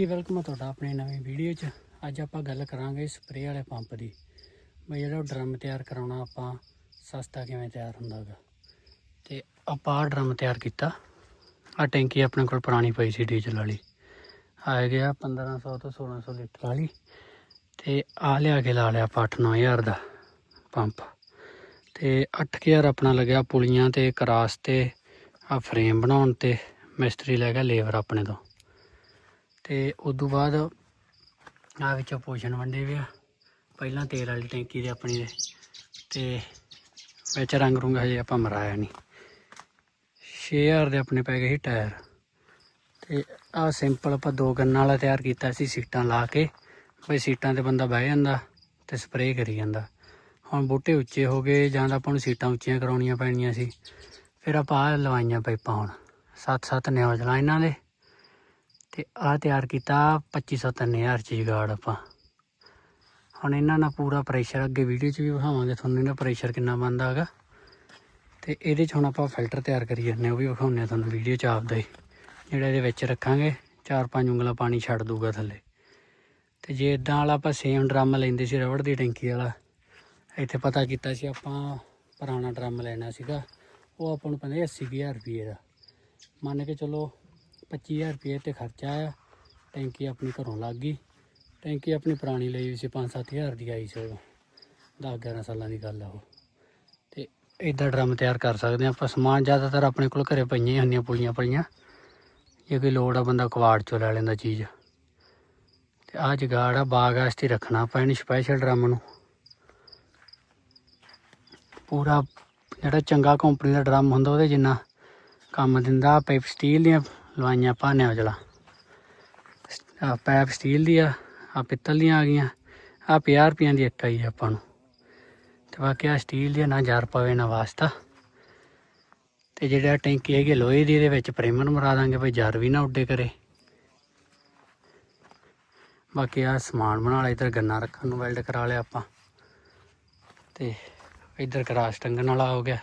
ਹਾਂਜੀ ਵੈਲਕਮ ਹੈ ਤੁਹਾਡਾ ਆਪਣੀ ਨਵੀਂ ਵੀਡੀਓ 'ਚ। ਅੱਜ ਆਪਾਂ ਗੱਲ ਕਰਾਂਗੇ ਸਪਰੇਅ ਵਾਲੇ ਪੰਪ ਦੀ। ਬਈ ਜਿਹੜਾ ਡਰਮ ਤਿਆਰ ਕਰਾਉਣਾ ਆਪਾਂ, ਸਸਤਾ ਕਿਵੇਂ ਤਿਆਰ ਹੁੰਦਾ ਹੈਗਾ ਤੇ ਆਪਾਂ ਆਹ ਡਰਮ ਤਿਆਰ ਕੀਤਾ। ਆ ਟੈਂਕੀ ਆਪਣੇ ਕੋਲ ਪੁਰਾਣੀ ਪਈ ਸੀ ਡੀਜ਼ਲ ਵਾਲੀ। ਆ ਗਿਆ 1500 ਤੋਂ 1600 ਲੀਟਰ ਵਾਲੀ। ਤੇ ਆ ਲਿਆ ਕੇ ਲਾ ਲਿਆ ਆਪਾਂ 8-9000 ਦਾ ਪੰਪ ਤੇ 8000 ਆਪਣਾ ਲੱਗਿਆ ਪੁਲੀਆਂ ਤੇ ਕਰਾਸ ਤੇ ਆ ਫਰੇਮ ਬਣਾਉਣ ਤੇ, ਮਿਸਤਰੀ ਲੈ ਗਿਆ ਲੇਬਰ ਆਪਣੇ ਤੋਂ। ਤੇ ਉਦੋਂ ਬਾਅਦ ਆ ਵਿੱਚੋਂ ਪੋਸ਼ਣ ਵੰਡੇ ਵੀ ਪਹਿਲਾਂ ਤੇਲ ਵਾਲੀ ਟੈਂਕੀ ਦੇ ਆਪਣੀ ਦੇ। ਤੇ ਵਿੱਚ ਰੰਗ ਰੁੰਗ ਹਜੇ ਆਪਾਂ ਮਰਾਇਆ ਨਹੀਂ 6000 ਦੇ ਆਪਣੇ ਪੈ ਗਏ ਸੀ ਟਾਇਰ। ਤੇ ਆ ਸਿੰਪਲ ਆਪਾਂ ਦੋ ਗੰਨਾਂ ਵਾਲਾ ਤਿਆਰ ਕੀਤਾ ਸੀ, ਸੀਟਾਂ ਲਾ ਕੇ। ਬਈ ਸੀਟਾਂ ਤੇ ਬੰਦਾ ਬਹਿ ਜਾਂਦਾ ਤੇ ਸਪਰੇਅ ਕਰੀ ਜਾਂਦਾ। ਹੁਣ ਬੂਟੇ ਉੱਚੇ ਹੋ ਗਏ ਜਾਂ ਤਾਂ ਆਪਾਂ ਨੂੰ ਸੀਟਾਂ ਉੱਚੀਆਂ ਕਰਾਉਣੀਆਂ ਪੈਣੀਆਂ ਸੀ। ਫਿਰ ਆਪਾਂ ਆਹ ਲਵਾਈਆਂ ਪਾਈਪਾਂ ਹੁਣ। ਸੱਤ ਸੱਤ ਨਿਓਜਲਾਂ ਇਹਨਾਂ ਦੇ। ਤੇ ਆਹ ਤਿਆਰ ਕੀਤਾ 2500 3000 ਚ ਜਗਾੜ ਆਪਾਂ। ਹੁਣ ਇਹਨਾਂ ਨਾਲ ਪੂਰਾ ਪ੍ਰੈਸ਼ਰ ਅੱਗੇ ਵੀਡੀਓ 'ਚ ਵੀ ਵਿਖਾਵਾਂਗੇ, ਤੁਹਾਨੂੰ ਇਹਦਾ ਪ੍ਰੈਸ਼ਰ ਕਿੰਨਾ ਬਣਦਾ ਹੈਗਾ। ਤੇ ਇਹਦੇ 'ਚ ਹੁਣ ਆਪਾਂ ਫਿਲਟਰ ਤਿਆਰ ਕਰੀ ਜਾਂਦੇ ਹਾਂ, ਉਹ ਵੀ ਵਿਖਾਉਂਦੇ ਹਾਂ ਤੁਹਾਨੂੰ ਵੀਡੀਓ 'ਚ ਆਪਦਾ ਹੀ। ਜਿਹੜਾ ਇਹਦੇ ਵਿੱਚ ਰੱਖਾਂਗੇ, ਚਾਰ ਪੰਜ ਉਂਗਲਾ ਪਾਣੀ ਛੱਡ ਦੂਗਾ ਥੱਲੇ। ਤੇ ਜੇ ਇਦਾਂ ਵਾਲਾ ਆਪਾਂ ਸੇਮ ਡਰਮ ਲੈਂਦੇ ਸੀ ਰਬੜ ਦੀ ਟੈਂਕੀ ਵਾਲਾ, ਇੱਥੇ ਪਤਾ ਕੀਤਾ ਸੀ ਆਪਾਂ ਪੁਰਾਣਾ ਡਰਮ ਲੈਣਾ ਸੀਗਾ, ਉਹ ਆਪਾਂ ਨੂੰ ਪੈਂਦਾ 80000 ਰੁਪਏ ਦਾ। ਮੰਨ ਕੇ ਚਲੋ 25000 ਰੁਪਏ ਤੇ ਖਰਚਾ ਆਇਆ। ਟੈਂਕੀ ਆਪਣੀ ਘਰੋਂ ਲੱਗ ਗਈ। ਟੈਂਕੀ ਆਪਣੀ ਪੁਰਾਣੀ ਲਈ ਹੋਈ ਸੀ 5-7000 ਦੀ ਆਈ ਸੀ ਉਦੋਂ। 10-11 ਸਾਲਾਂ ਦੀ ਗੱਲ ਆ ਉਹ। ਤੇ ਇਦਾਂ ਡਰਮ ਤਿਆਰ ਕਰ ਸਕਦੇ ਹਾਂ ਆਪਾਂ। ਸਮਾਨ ਜ਼ਿਆਦਾਤਰ ਆਪਣੇ ਕੋਲ ਘਰੇ ਪਈਆਂ ਹੀ ਹੁੰਦੀਆਂ ਪੁਲੀਆਂ ਪਈਆਂ। ਜੇ ਕੋਈ ਲੋੜ ਆ ਬੰਦਾ ਕਵਾੜ ਚੋਂ ਲੈ ਲੈਂਦਾ ਚੀਜ਼। ਤੇ ਆਹ ਜਗਾੜ ਆ, ਬਾਗ ਵਾਸਤੇ ਰੱਖਣਾ ਆਪਾਂ ਸਪੈਸ਼ਲ ਡਰਮ ਨੂੰ। ਪੂਰਾ ਜਿਹੜਾ ਚੰਗਾ ਕੰਪਨੀ ਦਾ ਡਰਮ ਹੁੰਦਾ ਉਹਦੇ ਜਿੰਨਾ ਕੰਮ ਦਿੰਦਾ ਪਾਈਪ ਸਟੀਲ ਦੀਆਂ ਲਵਾਈਆਂ ਪਾਣੇ ਉਜਲਾ ਆ ਪੈਪ ਸਟੀਲ ਦੀ ਆ ਆ ਪਿੱਤਲ ਦੀਆਂ ਆ ਗਈਆਂ ਆ 50 ਰੁਪਈਆਂ ਦੀ ਇੱਕ ਆਈ ਆ ਆਪਾਂ ਨੂੰ। ਤੇ ਬਾਕੀ ਆ ਸਟੀਲ ਦੀ ਆ, ਨਾ ਜ਼ਰ ਪਵੇ ਨਾ ਵਾਸਤਾ। ਤੇ ਜਿਹੜਾ ਟੈਂਕੀ ਹੈਗੀ ਲੋਹੇ ਦੀ ਇਹਦੇ ਵਿੱਚ ਪ੍ਰੇਮਨ ਮਰਾ ਦਾਂਗੇ ਭਈ ਜ਼ਰ ਵੀ ਨਾ ਉੱਡੇ ਕਰੇ। ਬਾਕੀ ਆ ਸਮਾਨ ਬਣਾ ਲਿਆ ਇਧਰ ਗੰਨਾ ਰੱਖਣ ਨੂੰ ਵੈਲਡ ਕਰਾ ਲਿਆ ਆਪਾਂ। ਤੇ ਇਧਰ ਕਰਾਸ ਟੰਗਣ ਵਾਲਾ ਹੋ ਗਿਆ।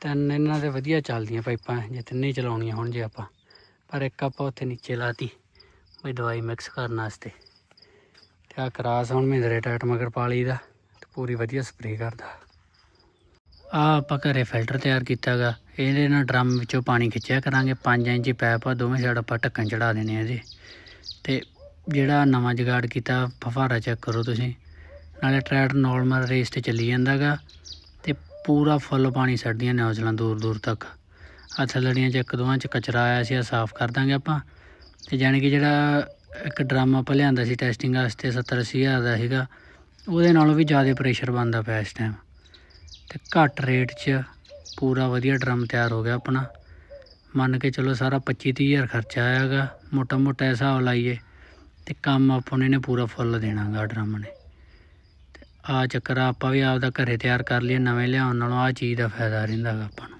ਤਿੰਨ ਇਹਨਾਂ ਦੇ ਵਧੀਆ ਚੱਲਦੀਆਂ ਪਾਈਪਾਂ ਜੇ ਤਿੰਨੇ ਹੀ ਚਲਾਉਣੀਆਂ ਹੁਣ ਜੇ ਆਪਾਂ। ਪਰ ਇੱਕ ਆਪਾਂ ਉੱਥੇ ਨੀਚੇ ਲਾਤੀ, ਬਈ ਦਵਾਈ ਮਿਕਸ ਕਰਨ ਵਾਸਤੇ। ਤੇ ਆ ਕਰਾਸ ਹੁਣ ਮਹਿੰਦਰੇ ਟਾਈਟ ਮਗਰ ਪਾ ਲਈਦਾ ਤੇ ਪੂਰੀ ਵਧੀਆ ਸਪਰੇਅ ਕਰਦਾ। ਆ ਆਪਾਂ ਘਰੇ ਫਿਲਟਰ ਤਿਆਰ ਕੀਤਾਗਾ, ਇਹਦੇ ਨਾਲ ਡਰਮ ਵਿੱਚੋਂ ਪਾਣੀ ਖਿੱਚਿਆ ਕਰਾਂਗੇ 5 ਇੰਚੀ ਪਾਈਪ ਆ, ਦੋਵੇਂ ਸਾਈਡ ਆਪਾਂ ਢੱਕਣ ਚੜਾ ਦੇਣੇ ਆ ਇਹਦੇ। ਤੇ ਜਿਹੜਾ ਨਵਾਂ ਜਗਾੜ ਕੀਤਾ ਫਫਾਰਾ ਚੈੱਕ ਕਰੋ ਤੁਸੀਂ। ਨਾਲੇ ਟਰੈਕਟਰ ਨਾਰਮਲ ਰੇਸ ਤੇ ਚੱਲੀ ਜਾਂਦਾਗਾ, ਤੇ ਪੂਰਾ ਫੁੱਲ ਪਾਣੀ ਛੱਡਦੀਆਂ ਨੌਜ਼ਲਾਂ ਦੂਰ ਦੂਰ ਤੱਕ। ਆ ਥੱਲੜੀਆਂ ਚ ਇੱਕ ਦੋਵਾਂ ਚ ਕਚਰਾ ਆਇਆ ਸੀ ਆ ਸਾਫ਼ ਕਰ ਦਾਂਗੇ ਆਪਾਂ। ਤੇ ਜਾਣੀ ਕਿ ਜਿਹੜਾ ਇੱਕ ਡਰਮ ਆਪਾਂ ਲਿਆਂਦਾ ਸੀ ਟੈਸਟਿੰਗ ਵਾਸਤੇ 70 ਅੱਸੀ ਹਜ਼ਾਰ ਦਾ ਸੀਗਾ, ਉਹਦੇ ਨਾਲੋਂ ਵੀ ਜ਼ਿਆਦਾ ਪ੍ਰੈਸ਼ਰ ਬਣਦਾ ਪਿਆ ਇਸ ਟਾਈਮ ਤੇ ਘੱਟ ਰੇਟ 'ਚ ਪੂਰਾ ਵਧੀਆ ਡਰਮ ਤਿਆਰ ਹੋ ਗਿਆ ਆਪਣਾ। ਮੰਨ ਕੇ ਚਲੋ ਸਾਰਾ 25 ਤੀਹ ਹਜ਼ਾਰ ਖਰਚਾ ਆਇਆਗਾ ਮੋਟਾ ਮੋਟਾ ਹਿਸਾਬ ਲਾਈਏ, ਤੇ ਕੰਮ ਆਪਾਂ ਨੇ ਪੂਰਾ ਫੁੱਲ ਦੇਣਾਗਾ ਡਰਮ ਨੇ। ਤੇ ਆ ਚੱਕਰ ਆਪਾਂ ਵੀ ਆਪਦਾ ਘਰੇ ਤਿਆਰ ਕਰ ਲਈਏ, ਨਵੇਂ ਲਿਆਉਣ ਨਾਲੋਂ ਆ ਚੀਜ਼ ਦਾ ਫਾਇਦਾ ਰਹਿੰਦਾ ਗਾ ਆਪਾਂ ਨੂੰ।